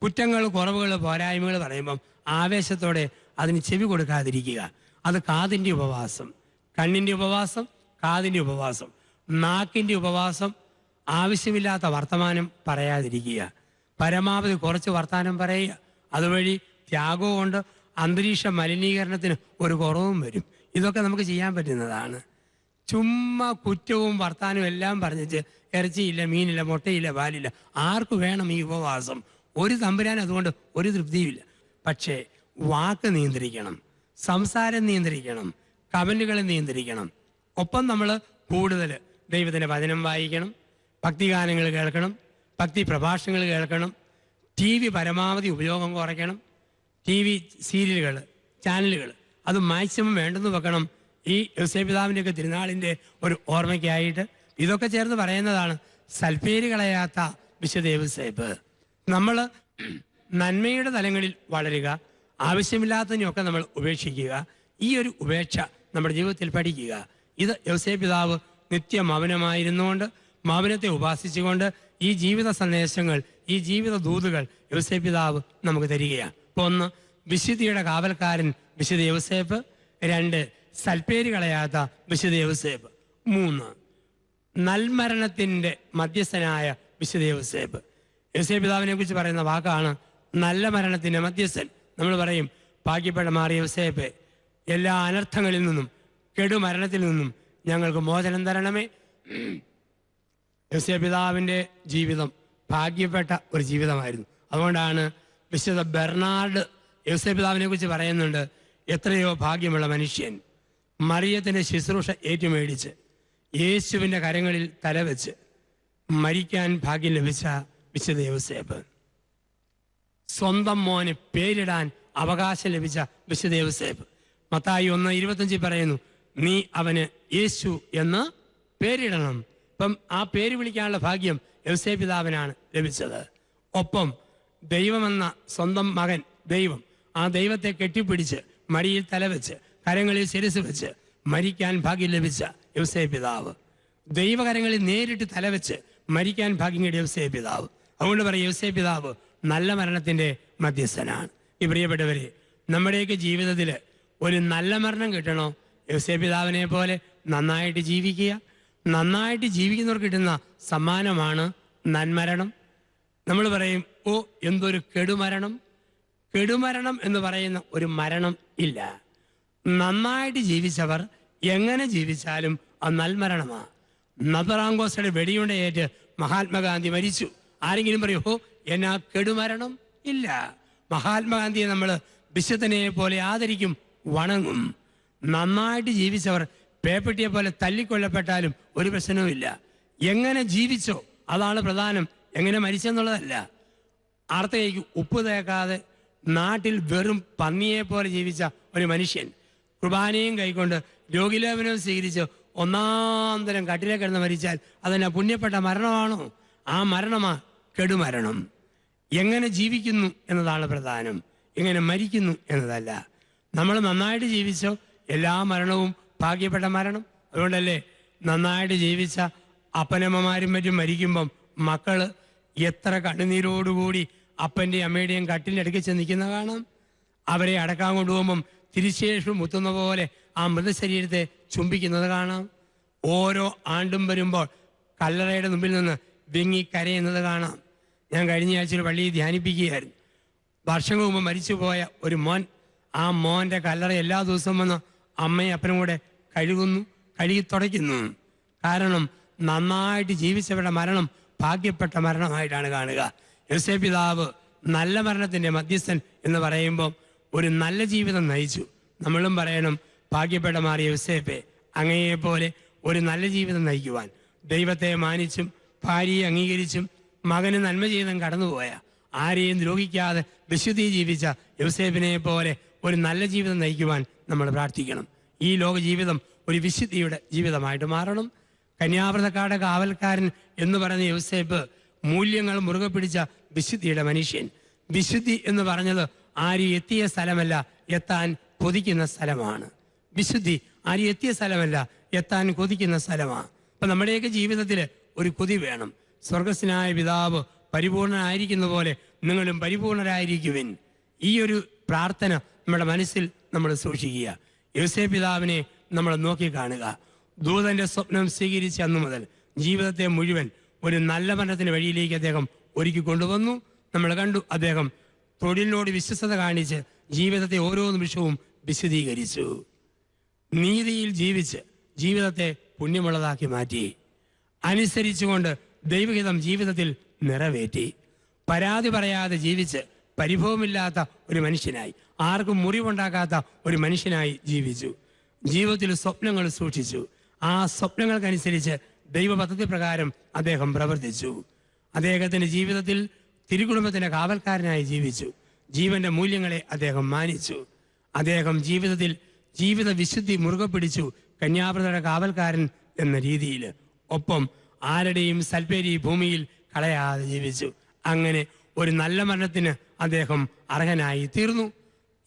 Speaker 2: കുറ്റങ്ങൾ കുറവുകൾ പോരായ്മകൾ പറയുമ്പം ആവേശത്തോടെ അതിന് ചെവി കൊടുക്കാതിരിക്കുക. അത് കാതിന്റെ ഉപവാസം. കണ്ണിന്റെ ഉപവാസം കാതിന്റെ ഉപവാസം നാക്കിന്റെ ഉപവാസം ആവശ്യമില്ലാത്ത വർത്തമാനം പറയാതിരിക്കുക. പരമാവധി കുറച്ച് വർത്തമാനം പറയുക. അതുവഴി ത്യാഗവും കൊണ്ട് അന്തരീക്ഷ മലിനീകരണത്തിന് ഒരു കുറവും വരും. ഇതൊക്കെ നമുക്ക് ചെയ്യാൻ പറ്റുന്നതാണ്. ചുമ്മാ കുറ്റവും വർത്താനവും എല്ലാം പറഞ്ഞിട്ട് ഇറച്ചിയില്ല മീനില്ല മുട്ടയില്ല പാലില്ല ആർക്ക് വേണം ഈ ഉപവാസം? ഒരു തമ്പുരാൻ അതുകൊണ്ട് ഒരു തൃപ്തിയുമില്ല. പക്ഷേ വാക്ക് നിയന്ത്രിക്കണം സംസാരം നിയന്ത്രിക്കണം കമന്റുകൾ നിയന്ത്രിക്കണം. ഒപ്പം നമ്മൾ കൂടുതൽ ദൈവത്തിന്റെ വചനം വായിക്കണം ഭക്തിഗാനങ്ങൾ കേൾക്കണം ഭക്തി പ്രഭാഷണങ്ങൾ കേൾക്കണം ടി വി പരമാവധി ഉപയോഗം കുറയ്ക്കണം ടി വി സീരിയലുകൾ ചാനലുകൾ അത് മാക്സിമം വേണ്ടെന്ന് വെക്കണം. ഈ യുസേപിതാവിന്റെയൊക്കെ തിരുനാളിന്റെ ഒരു ഓർമ്മയ്ക്കായിട്ട് ഇതൊക്കെ ചേർന്ന് പറയുന്നതാണ് സൽപ്പേര് കളയാത്ത വിശ്വദേവ് സേബ് നമ്മൾ നന്മയുടെ തലങ്ങളിൽ വളരുക ആവശ്യമില്ലാത്തതിനെയൊക്കെ നമ്മൾ ഉപേക്ഷിക്കുക. ഈ ഒരു ഉപേക്ഷ നമ്മുടെ ജീവിതത്തിൽ പഠിക്കുക. ഇത് യോസേ പിതാവ് നിത്യ മൗനമായിരുന്നുകൊണ്ട് മൗനത്തെ ഉപാസിച്ചുകൊണ്ട് ഈ ജീവിത സന്ദേശങ്ങൾ ഈ ജീവിത ദൂതുകൾ യോസേ പിതാവ് നമുക്ക് തരികയാണ്. അപ്പൊ ഒന്ന് വിശുദ്ധിയുടെ കാവൽക്കാരൻ വിശുദ്ധ യോസേപ്പ് രണ്ട് സൽപ്പേര് കളയാത്ത വിശുദ്ധ യോസേപ്പ് മൂന്ന് നൽമരണത്തിന്റെ മധ്യസ്ഥനായ വിശുദ്ധ യോസേപ്പ് യോസേ പിതാവിനെ കുറിച്ച് പറയുന്ന വാക്കാണ് നല്ല മരണത്തിന്റെ മധ്യസ്ഥൻ. നമ്മൾ പറയും ഭാഗ്യപ്പെട്ട മാറിയ യോസേപ്പ് എല്ലാ അനർത്ഥങ്ങളിൽ നിന്നും കെടുമരണത്തിൽ നിന്നും ഞങ്ങൾക്ക് മോചനം തരണമേ. യസ്യപിതാവിന്റെ ജീവിതം ഭാഗ്യപ്പെട്ട ഒരു ജീവിതമായിരുന്നു. അതുകൊണ്ടാണ് വിശുദ്ധ ബെർണാർഡ് യസ്യപിതാവിനെ പിതാവിനെ കുറിച്ച് പറയുന്നുണ്ട് എത്രയോ ഭാഗ്യമുള്ള മനുഷ്യൻ മറിയത്തിന്റെ ശുശ്രൂഷ ഏറ്റുമേടിച്ച് യേശുവിന്റെ കരങ്ങളിൽ തലവെച്ച് മരിക്കാൻ ഭാഗ്യം ലഭിച്ച വിശുദ്ധ യോസേപ്പ് സ്വന്തം മോന് പേരിടാൻ അവകാശം ലഭിച്ച വിശുദ്ധ യോസേപ്പ് മത്തായി ഒന്ന് ഇരുപത്തഞ്ചിൽ പറയുന്നു നീ അവന് യേശു എന്ന് പേരിടണം. ഇപ്പം ആ പേര് വിളിക്കാനുള്ള ഭാഗ്യം യവസേ പിതാവിനാണ് ലഭിച്ചത്. ഒപ്പം ദൈവമെന്ന സ്വന്തം മകൻ ദൈവം ആ ദൈവത്തെ കെട്ടിപ്പിടിച്ച് മടിയിൽ തലവെച്ച് കരങ്ങളിൽ ശിരസ് വെച്ച് മരിക്കാൻ ഭാഗ്യം ലഭിച്ച യവസേ പിതാവ് ദൈവകരങ്ങളിൽ നേരിട്ട് തലവെച്ച് മരിക്കാൻ ഭാഗ്യം കിട്ടിയ യവസേ പിതാവ് അതുകൊണ്ട് പറയും യവസേ പിതാവ് നല്ല മരണത്തിന്റെ മധ്യസ്ഥനാണ്. ഈ പ്രിയപ്പെട്ടവരെ നമ്മുടെയൊക്കെ ജീവിതത്തിൽ ഒരു നല്ല മരണം കിട്ടണോ? യോസേ പിതാവിനെ പോലെ നന്നായിട്ട് ജീവിക്കുക. നന്നായിട്ട് ജീവിക്കുന്നവർക്ക് കിട്ടുന്ന സമ്മാനമാണ് നന്മരണം. നമ്മൾ പറയും ഓ എന്തൊരു കെടുമരണം. കെടുമരണം എന്ന് പറയുന്ന ഒരു മരണം ഇല്ല. നന്നായിട്ട് ജീവിച്ചവർ എങ്ങനെ ജീവിച്ചാലും അത് നൽമരണമാണ് നബറാങ്കോസയുടെ വെടിയുണ്ടയേറ്റ് മഹാത്മാഗാന്ധി മരിച്ചു. ആരെങ്കിലും പറയും ഓ എന്നാ കെടുമരണം? ഇല്ല. മഹാത്മാഗാന്ധിയെ നമ്മൾ വിശുദ്ധനെ പോലെ ആദരിക്കും. വണങ്ങും. നന്നായിട്ട് ജീവിച്ചവർ പേപ്പട്ടിയെ പോലെ തല്ലിക്കൊല്ലപ്പെട്ടാലും ഒരു പ്രശ്നവുമില്ല എങ്ങനെ ജീവിച്ചോ അതാണ് പ്രധാനം. എങ്ങനെ മരിച്ചെന്നുള്ളതല്ല. അർത്ഥയ്ക്ക് ഉപ്പ് തേക്കാതെ നാട്ടിൽ വെറും പന്നിയെ പോലെ ജീവിച്ച ഒരു മനുഷ്യൻ കുർബാനയും കൈക്കൊണ്ട് രോഗിലേപനവും സ്വീകരിച്ച് ഒന്നാന്തരം കട്ടിലെ കിടന്ന് മരിച്ചാൽ അതെന്നെ പുണ്യപ്പെട്ട മരണമാണോ? ആ മരണമാ കെടുമരണം. എങ്ങനെ ജീവിക്കുന്നു എന്നതാണ് പ്രധാനം. എങ്ങനെ മരിക്കുന്നു എന്നതല്ല. നമ്മൾ നന്നായിട്ട് ജീവിച്ചോ എല്ലാ മരണവും ഭാഗ്യപ്പെട്ട മരണം. അതുകൊണ്ടല്ലേ നന്നായിട്ട് ജീവിച്ച അപ്പനമ്മമാരും മറ്റും മരിക്കുമ്പം മക്കൾ എത്ര കണ്ണുനീരോടുകൂടി അപ്പന്റെയും അമ്മയുടെയും കട്ടിലടുക്കി ചെന്ന് നിൽക്കുന്ന കാണാം. അവരെ അടക്കാൻ കൊണ്ടുപോകുമ്പം തിരിശേഷം മുത്തുന്ന പോലെ ആ മൃതശരീരത്തെ ചുംബിക്കുന്നത് കാണാം. ഓരോ ആണ്ടും വരുമ്പോൾ കല്ലറയുടെ മുമ്പിൽ നിന്ന് വിങ്ങി കരയുന്നത് കാണാം. ഞാൻ കഴിഞ്ഞ ആഴ്ച ഒരു പള്ളിയിൽ ധ്യാനിപ്പിക്കുകയായിരുന്നു. വർഷങ്ങൾ മുമ്പ് മരിച്ചുപോയ ഒരു മോൻ ആ മോന്റെ കല്ലറ എല്ലാ ദിവസവും വന്ന് അമ്മയും അപ്പനും കൂടെ കഴുകുന്നു കഴുകി തുടയ്ക്കുന്നു. കാരണം നന്നായിട്ട് ജീവിച്ചവരുടെ മരണം ഭാഗ്യപ്പെട്ട മരണമായിട്ടാണ് കാണുക. യോസേ പിതാവ് നല്ല മരണത്തിന്റെ മധ്യസ്ഥൻ എന്ന് പറയുമ്പോൾ ഒരു നല്ല ജീവിതം നയിച്ചു. നമ്മളും പറയണം ഭാഗ്യപ്പെട്ട മാറിയ യോസേപ്പെ അങ്ങയെപ്പോലെ ഒരു നല്ല ജീവിതം നയിക്കുവാൻ. ദൈവത്തെ മാനിച്ചും ഭാര്യയെ അംഗീകരിച്ചും മകന് നന്മ ജീവിതം കടന്നുപോയ ആരെയും ദ്രോഹിക്കാതെ വിശുദ്ധി ജീവിച്ച യൗസേബിനെ പോലെ ഒരു നല്ല ജീവിതം നയിക്കുവാൻ നമ്മൾ പ്രാർത്ഥിക്കണം. ഈ ലോക ജീവിതം ഒരു വിശുദ്ധിയുടെ ജീവിതമായിട്ട് മാറണം. കന്യാവ്രതക്കാരുടെ കാവൽക്കാരൻ എന്ന് പറയുന്ന യോസേപ്പ് മൂല്യങ്ങൾ മുറുകെ പിടിച്ച വിശുദ്ധിയുടെ മനുഷ്യൻ. വിശുദ്ധി എന്ന് പറഞ്ഞത് ആരും എത്തിയ സ്ഥലമല്ല എത്താൻ കൊതിക്കുന്ന സ്ഥലമാണ്. വിശുദ്ധി ആരും എത്തിയ സ്ഥലമല്ല എത്താൻ കൊതിക്കുന്ന സ്ഥലമാണ്. അപ്പൊ നമ്മുടെയൊക്കെ ജീവിതത്തിൽ ഒരു കൊതി വേണം. സ്വർഗസ്നായ പിതാവ് പരിപൂർണനായിരിക്കുന്ന പോലെ നിങ്ങളും പരിപൂർണരായിരിക്കുവിൻ. ഈ ഒരു പ്രാർത്ഥന നമ്മുടെ മനസ്സിൽ നമ്മൾ സൂക്ഷിക്കുക. യോസേ പിതാവിനെ നമ്മൾ നോക്കി കാണുക. ദൂതന്റെ സ്വപ്നം സ്വീകരിച്ച അന്നു മുതൽ ജീവിതത്തെ മുഴുവൻ ഒരു നല്ല മരണത്തിന് വഴിയിലേക്ക് അദ്ദേഹം ഒരുക്കി കൊണ്ടുവന്നു. നമ്മൾ കണ്ടു അദ്ദേഹം തൊഴിലിനോട് വിശ്വസത കാണിച്ച് ജീവിതത്തെ ഓരോ നിമിഷവും വിശദീകരിച്ചു. നീതിയിൽ ജീവിച്ച് ജീവിതത്തെ പുണ്യമുള്ളതാക്കി മാറ്റി. അനുസരിച്ചുകൊണ്ട് ദൈവഹിതം ജീവിതത്തിൽ നിറവേറ്റി. പരാതി പറയാതെ ജീവിച്ച് പരിഭവമില്ലാത്ത ഒരു മനുഷ്യനായി. ആർക്കും മുറിവുണ്ടാക്കാത്ത ഒരു മനുഷ്യനായി ജീവിച്ചു. ജീവിതത്തിൽ സ്വപ്നങ്ങൾ സൂക്ഷിച്ചു. ആ സ്വപ്നങ്ങൾക്കനുസരിച്ച് ദൈവപദ്ധതി പ്രകാരം അദ്ദേഹം പ്രവർത്തിച്ചു. അദ്ദേഹത്തിന്റെ ജീവിതത്തിൽ തിരുകുടുംബത്തിന്റെ കാവൽക്കാരനായി ജീവിച്ചു. ജീവന്റെ മൂല്യങ്ങളെ അദ്ദേഹം മാനിച്ചു. അദ്ദേഹം ജീവിതത്തിൽ ജീവിത വിശുദ്ധി മുറുകെ പിടിച്ചു കന്യാപ്രതയുടെ കാവൽക്കാരൻ എന്ന രീതിയിൽ. ഒപ്പം ആരുടെയും സൽപേരി ഭൂമിയിൽ കളയാതെ ജീവിച്ചു. അങ്ങനെ ഒരു നല്ല മരണത്തിന് അദ്ദേഹം അർഹനായി തീർന്നു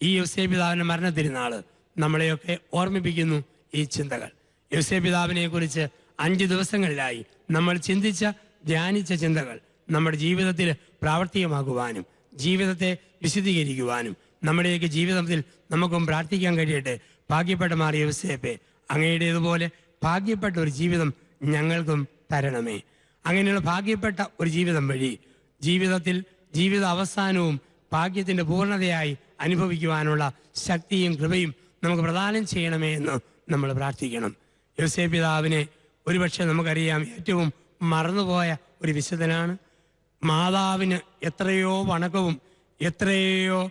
Speaker 2: ഈ യോസേ പിതാവിന്റെ മരണ തിരുനാൾ നമ്മളെയൊക്കെ ഓർമ്മിപ്പിക്കുന്നു ഈ ചിന്തകൾ. യോസേ പിതാവിനെ കുറിച്ച് അഞ്ച് ദിവസങ്ങളിലായി നമ്മൾ ചിന്തിച്ച ധ്യാനിച്ച ചിന്തകൾ നമ്മുടെ ജീവിതത്തിൽ പ്രാവർത്തികമാക്കുവാനും ജീവിതത്തെ വിശദീകരിക്കുവാനും നമ്മുടെയൊക്കെ ജീവിതത്തിൽ നമുക്കും പ്രാർത്ഥിക്കാൻ കഴിയട്ടെ. ഭാഗ്യപ്പെട്ട മാറിയ യോസേപ്പെ അങ്ങയുടേതുപോലെ ഭാഗ്യപ്പെട്ട ഒരു ജീവിതം ഞങ്ങൾക്കും തരണമേ. അങ്ങനെയുള്ള ഭാഗ്യപ്പെട്ട ഒരു ജീവിതം വഴി ജീവിതത്തിൽ ജീവിത അവസാനവും ഭാഗ്യത്തിന്റെ പൂർണതയായി അനുഭവിക്കുവാനുള്ള ശക്തിയും കൃപയും നമുക്ക് പ്രദാനം ചെയ്യണമേ എന്ന് നമ്മൾ പ്രാർത്ഥിക്കണം. യോസേ പിതാവിനെ ഒരുപക്ഷെ നമുക്കറിയാം ഏറ്റവും മറന്നുപോയ ഒരു വിശുദ്ധനാണ്. മാതാവിന് എത്രയോ വണക്കവും എത്രയോ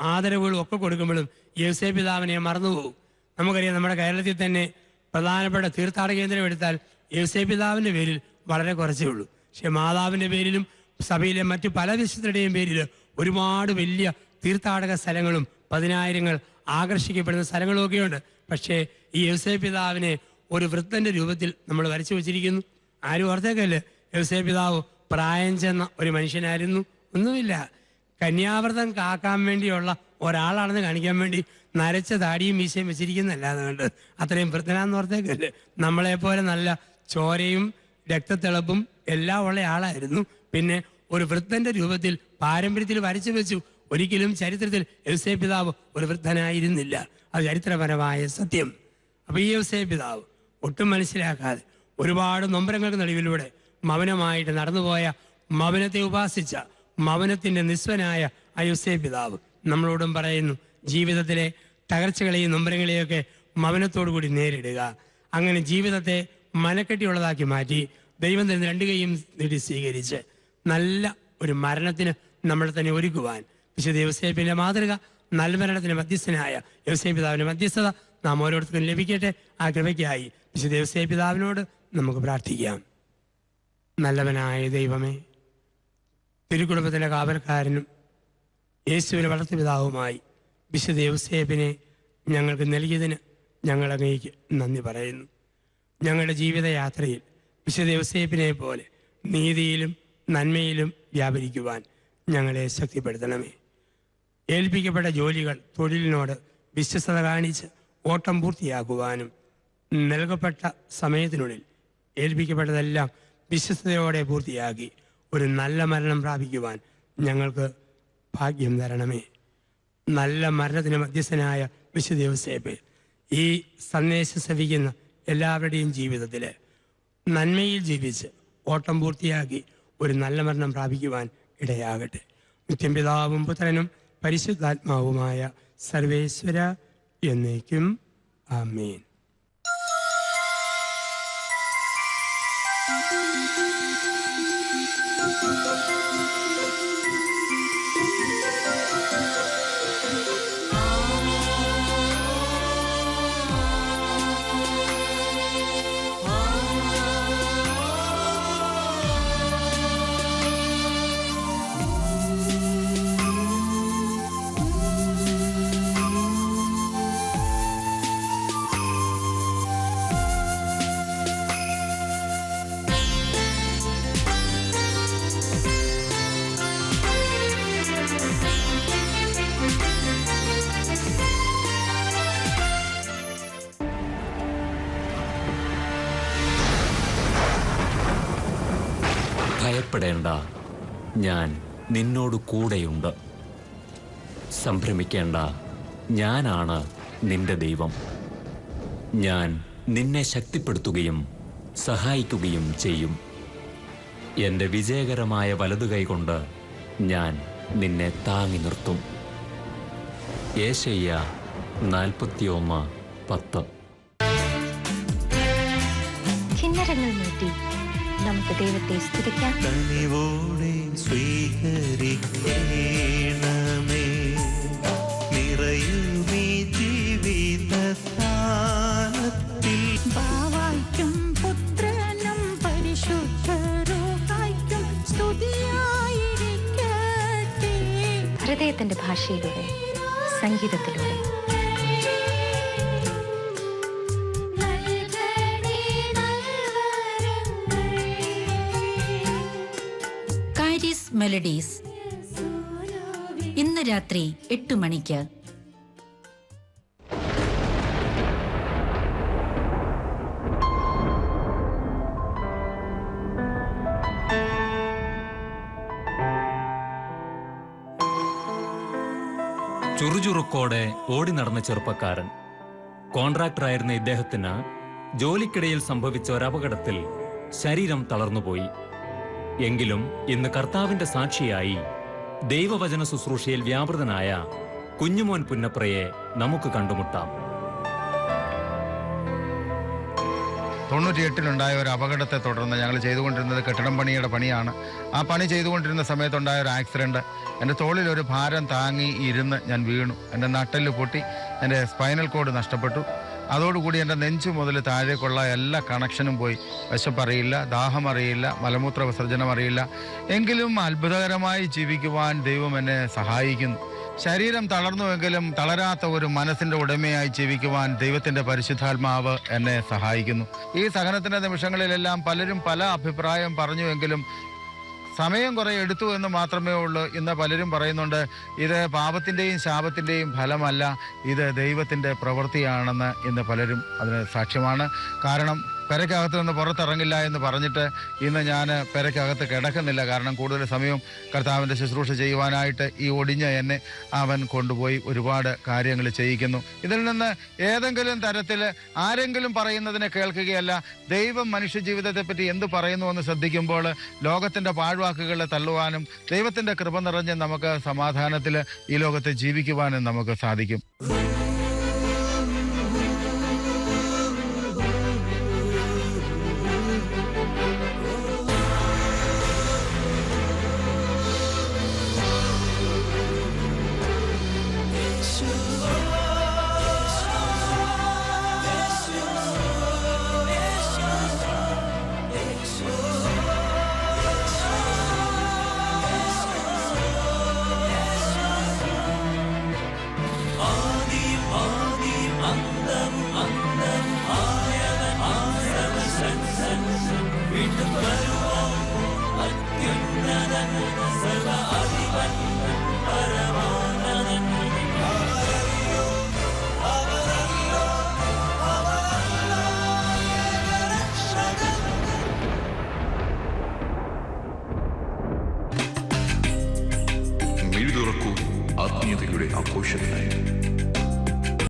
Speaker 2: ആദരവുകളും ഒക്കെ കൊടുക്കുമ്പോഴും യോസേ പിതാവിനെ മറന്നുപോകും. നമുക്കറിയാം നമ്മുടെ കേരളത്തിൽ തന്നെ പ്രധാനപ്പെട്ട തീർത്ഥാടന കേന്ദ്രം എടുത്താൽ യോസേ പിതാവിന്റെ പേരിൽ വളരെ കുറച്ചേ ഉള്ളൂ. പക്ഷെ മാതാവിന്റെ പേരിലും സഭയിലെ മറ്റു പല വിശുദ്ധരുടെയും പേരിൽ ഒരുപാട് വലിയ തീർത്ഥാടക സ്ഥലങ്ങളും പതിനായിരങ്ങൾ ആകർഷിക്കപ്പെടുന്ന സ്ഥലങ്ങളും ഒക്കെയുണ്ട് പക്ഷേ ഈ യവസേ പിതാവിനെ ഒരു വൃത്തന്റെ രൂപത്തിൽ നമ്മൾ വരച്ചു വച്ചിരിക്കുന്നു. ആരും ഓർത്തേക്കല്ലേ? യവസേ പിതാവ് പ്രായം ചെന്ന ഒരു മനുഷ്യനായിരുന്നു. ഒന്നുമില്ല. കന്യാവ്രതം കാക്കാൻ വേണ്ടിയുള്ള ഒരാളാണെന്ന് കാണിക്കാൻ വേണ്ടി നരച്ച താടിയും മീശയും വെച്ചിരിക്കുന്നല്ലാതെ കണ്ട് അത്രയും വൃത്തനാന്ന് ഓർത്തേക്കല്ലേ? നമ്മളെ പോലെ നല്ല ചോരയും രക്തത്തിളപ്പും എല്ലാം ഉള്ള ആളായിരുന്നു. പിന്നെ ഒരു വൃദ്ധന്റെ രൂപത്തിൽ പാരമ്പര്യത്തിൽ വരച്ചു വെച്ചു. ഒരിക്കലും ചരിത്രത്തിൽ യൗസേ പിതാവ് ഒരു വൃദ്ധനായിരുന്നില്ല. അത് ചരിത്രപരമായ സത്യം. അപ്പൊ ഈ യൗസേ പിതാവ് ഒട്ടും മനസ്സിലാക്കാതെ ഒരുപാട് നൊമ്പരങ്ങൾക്ക് നടുവിലൂടെ മൗനമായിട്ട് നടന്നുപോയ മൗനത്തെ ഉപാസിച്ച മൗനത്തിന്റെ നിസ്വനായ ആ യുസേ പിതാവ് നമ്മളോടും പറയുന്നു ജീവിതത്തിലെ തകർച്ചകളെയും നൊമ്പരങ്ങളെയൊക്കെ മൗനത്തോടു കൂടി നേരിടുക. അങ്ങനെ ജീവിതത്തെ മനക്കെട്ടിയുള്ളതാക്കി മാറ്റി ദൈവം തന്നെ രണ്ട് കൈയും സ്വീകരിച്ച്. നല്ല ഒരു മരണത്തിന് നമ്മൾ തന്നെ ഒരുക്കുവാൻ. വിശുദ്ധ യോസേപ്പിന്റെ മാതൃക നല്ല നൽമരണത്തിന് മധ്യസ്ഥനായ യോസേ പിതാവിന്റെ മധ്യസ്ഥത നാം ഓരോരുത്തർക്കും ലഭിക്കട്ടെ. ആ കൃപയ്ക്കായി വിശുദ്ധ യോസേ പിതാവിനോട് നമുക്ക് പ്രാർത്ഥിക്കാം. നല്ലവനായ ദൈവമേ തിരുക്കുടുംബത്തിന്റെ കാവൽക്കാരനും യേശുവിന്റെ വളർത്തുപിതാവുമായി വിശുദ്ധ യോസേപ്പിനെ ഞങ്ങൾക്ക് നൽകിയതിന് ഞങ്ങൾ അങ്ങേക്ക് നന്ദി പറയുന്നു. ഞങ്ങളുടെ ജീവിതയാത്രയിൽ വിശുദ്ധ യോസേപ്പിനെ പോലെ നീതിയിലും നന്മയിലും വ്യാപരിക്കുവാൻ ഞങ്ങളെ ശക്തിപ്പെടുത്തണമേ. ഏൽപ്പിക്കപ്പെട്ട ജോലികൾ തൊഴിലിനോട് വിശ്വസത കാണിച്ച് ഓട്ടം പൂർത്തിയാക്കുവാനും നൽകപ്പെട്ട സമയത്തിനുള്ളിൽ ഏൽപ്പിക്കപ്പെട്ടതെല്ലാം വിശ്വസ്തയോടെ പൂർത്തിയാക്കി ഒരു നല്ല മരണം പ്രാപിക്കുവാൻ ഞങ്ങൾക്ക് ഭാഗ്യം തരണമേ. നല്ല മരണത്തിന് മധ്യസ്ഥനായ വിശുദ്ധ ഈ സന്ദേശം ശ്രവിക്കുന്ന എല്ലാവരുടെയും ജീവിതത്തിൽ നന്മയിൽ ജീവിച്ച് ഓട്ടം പൂർത്തിയാക്കി ഒരു നല്ല മരണം പ്രാപിക്കുവാൻ ഇടയാകട്ടെ. നിത്യം പിതാവും പുത്രനും പരിശുദ്ധാത്മാവുമായ സർവേശ്വര എന്നേക്കും ആമേൻ.
Speaker 3: ഭയപ്പെടേണ്ട നിന്നോട് കൂടെയുണ്ട്. സംഭ്രമിക്കേണ്ട ഞാനാണ് നിന്റെ ദൈവം. ഞാൻ നിന്നെ ശക്തിപ്പെടുത്തുകയും സഹായിക്കുകയും ചെയ്യും. എന്റെ വിജയകരമായ വലതുകൈ കൊണ്ട് ഞാൻ നിന്നെ താങ്ങി നിർത്തും. ഏശയ്യ നാൽപ്പത്തിയൊന്ന് പത്ത്.
Speaker 4: നമുക്ക് ദൈവത്തെ സ്തുതിക്കാം.
Speaker 5: കനിവോടെ സ്വീകരിക്കണമേ. നിറയുമീ ജീവിതസ്ഥാനത്തിൽ.
Speaker 6: ബാവായ്ക്കും പുത്രനും പരിശുദ്ധരൂഹായ്ക്കും സ്തുതിയായിരിക്കട്ടെ.
Speaker 4: ഹൃദയത്തിന്റെ ഭാഷയിലൂടെ സംഗീതത്തിലൂടെ
Speaker 7: മെലഡീസ് ഇന്ന് രാത്രി എട്ട് മണിക്ക്.
Speaker 3: ചുറുചുറുക്കോടെ ഓടി നടന്ന ചെറുപ്പക്കാരൻ. കോൺട്രാക്ടർ കോൺട്രാക്ടറായിരുന്ന ഇദ്ദേഹത്തിന് ജോലിക്കിടയിൽ സംഭവിച്ച ഒരപകടത്തിൽ ശരീരം തളർന്നുപോയി. എങ്കിലും ഇന്ന് കർത്താവിന്റെ സാക്ഷിയായി ദൈവവചന ശുശ്രൂഷയിൽ വ്യാപൃതനായ കുഞ്ഞുമോൻ പുന്നപ്രയെ നമുക്ക് കണ്ടുമുട്ടാം.
Speaker 8: തൊണ്ണൂറ്റിയെട്ടിലുണ്ടായ ഒരു അപകടത്തെ തുടർന്ന് ഞങ്ങൾ ചെയ്തുകൊണ്ടിരുന്നത് കെട്ടിടം പണിയുടെ പണിയാണ്. ആ പണി ചെയ്തുകൊണ്ടിരുന്ന സമയത്തുണ്ടായ ഒരു ആക്സിഡന്റ് എന്റെ തോളിൽ ഒരു ഭാരം താങ്ങി ഇരുന്ന് ഞാൻ വീണു. എന്റെ നട്ടെല്ല് പൊട്ടി. എന്റെ സ്പൈനൽ കോഡ് നഷ്ടപ്പെട്ടു. അതോടുകൂടി എന്റെ നെഞ്ചു മുതൽ താഴേക്കുള്ള എല്ലാ കണക്ഷനും പോയി. വിശപ്പറിയില്ല ദാഹം അറിയില്ല മലമൂത്ര വിസർജനം അറിയില്ല എങ്കിലും അത്ഭുതകരമായി ജീവിക്കുവാൻ ദൈവം എന്നെ സഹായിക്കുന്നു. ശരീരം തളർന്നുവെങ്കിലും തളരാത്ത ഒരു മനസ്സിന്റെ ഉടമയായി ജീവിക്കുവാൻ ദൈവത്തിന്റെ പരിശുദ്ധാത്മാവ് എന്നെ സഹായിക്കുന്നു. ഈ സഹനത്തിന്റെ നിമിഷങ്ങളിലെല്ലാം പലരും പല അഭിപ്രായം പറഞ്ഞുവെങ്കിലും സമയം കുറെ എടുത്തു എന്ന് മാത്രമേ ഉള്ളൂ. ഇന്ന് പലരും പറയുന്നുണ്ട് ഇത് പാപത്തിന്റെയും ശാപത്തിന്റെയും ഫലമല്ല ഇത് ദൈവത്തിന്റെ പ്രവൃത്തിയാണെന്ന് ഇന്ന് പലരും അതിന് സാക്ഷ്യമാണ്. കാരണം പെരക്കകത്ത് നിന്ന് പുറത്തിറങ്ങില്ല എന്ന് പറഞ്ഞിട്ട് ഇന്ന് ഞാൻ പെരക്കകത്ത് കിടക്കുന്നില്ല. കാരണം കൂടുതൽ സമയം കർത്താവിന്റെ ശുശ്രൂഷ ചെയ്യുവാനായിട്ട് ഈ ഒടിഞ്ഞ എന്നെ അവൻ കൊണ്ടുപോയി ഒരുപാട് കാര്യങ്ങൾ ചെയ്യിക്കുന്നു. ഇതിൽ നിന്ന് ഏതെങ്കിലും തരത്തിൽ ആരെങ്കിലും പറയുന്നതിനെ കേൾക്കുകയല്ല ദൈവം മനുഷ്യ ജീവിതത്തെപ്പറ്റി എന്ത് പറയുന്നു എന്ന് ശ്രദ്ധിക്കുമ്പോൾ ലോകത്തിന്റെ പാഴ്വാക്കുകളെ തള്ളുവാനും ദൈവത്തിന്റെ കൃപ നിറഞ്ഞ് നമുക്ക് സമാധാനത്തിൽ ഈ ലോകത്തെ ജീവിക്കുവാനും നമുക്ക് സാധിക്കും.